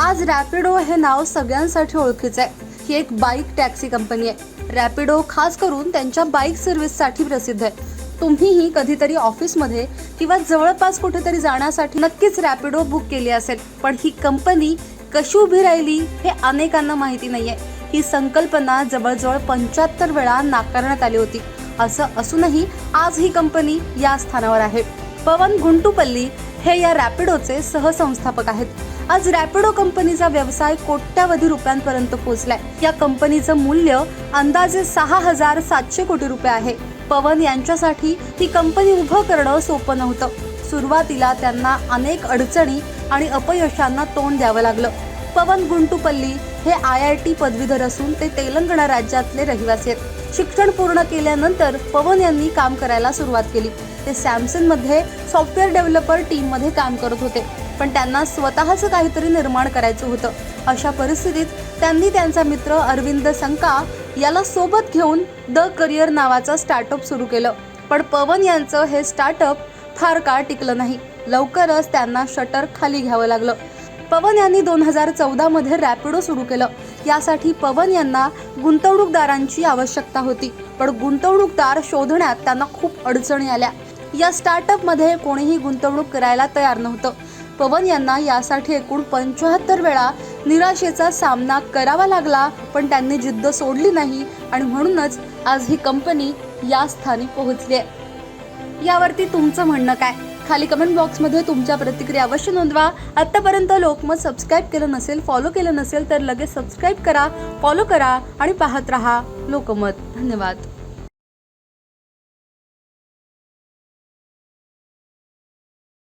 आज रॅपिडो हे नाव सगळ्यांसाठी ओळखीचं आहे. ही एक बाईक टॅक्सी कंपनी आहे. रॅपिडो खास करून त्यांच्या बाईक सर्व्हिससाठी प्रसिद्ध आहे. तुम्हीही कधीतरी ऑफिसमध्ये किंवा जवळपास कुठेतरी जाण्यासाठी नक्कीच रॅपिडो बुक केली असेल. पण ही कंपनी कशी उभी राहिली हे अनेकांना माहिती नाहीये. ही संकल्पना जवळजवळ पंच्याहत्तर वेळा नाकारण्यात आली होती. असं असूनही आज ही कंपनी या स्थानावर आहे. पवन गुंटुपल्ली हे या रॅपिडोचे सहसंस्थापक आहेत. आज रॅपिडो कंपनीचा व्यवसाय कोट्यावधी रुपयांपर्यंत पोहोचलाय. या कंपनीचं मूल्य अंदाजे सहा हजार सातशे कोटी रुपये आहे. पवन यांच्यासाठी ही कंपनी उभं करणं सोपं नव्हतं. सुरुवातीला त्यांना अनेक अडचणी आणि अपयशांना तोंड द्यावं लागलं. पवन गुंटुपल्ली हे आय आय टी पदवीधर असून ते तेलंगणा राज्यातले रहिवासी आहेत. शिक्षण पूर्ण केल्यानंतर पवन यांनी काम करायला सुरुवात केली. ते सॅमसंगमध्ये सॉफ्टवेअर डेव्हलपर टीममध्ये काम करत होते. पण त्यांना स्वतःचं काहीतरी निर्माण करायचं होतं. अशा परिस्थितीत त्यांनी त्यांचा मित्र अरविंद संका याला सोबत घेऊन द करिअर नावाचं स्टार्टअप सुरू केलं. पण पवन यांचं हे स्टार्टअप फार काळ टिकलं नाही. लवकरच त्यांना शटर खाली घ्यावं लागलं. पवन यांनी दोन हजार चौदामध्ये रॅपिडो सुरू केलं. यासाठी पवन यांना गुंतवणूकदारांची आवश्यकता होती. पण गुंतवणूकदार शोधण्यात त्यांना खूप अडचणी आल्या. या स्टार्टअपमध्ये कोणीही गुंतवणूक करायला तयार नव्हतं. पवन यांना यासाठी एकूण पंचाहत्तर वेळा निराशेचा सामना करावा लागला पण त्यांनी जिद्द सोडली नाही आणि म्हणूनच आज ही कंपनी या स्थानी पोहोचली आहे. यावरती तुमचं म्हणणं काय? खाली कमेंट बॉक्समध्ये तुमच्या प्रतिक्रिया अवश्य नोंदवा. आत्तापर्यंत लोकमत सबस्क्राईब केलं नसेल फॉलो केलं नसेल तर लगेच सबस्क्राईब करा फॉलो करा आणि पाहत रहा लोकमत. धन्यवाद.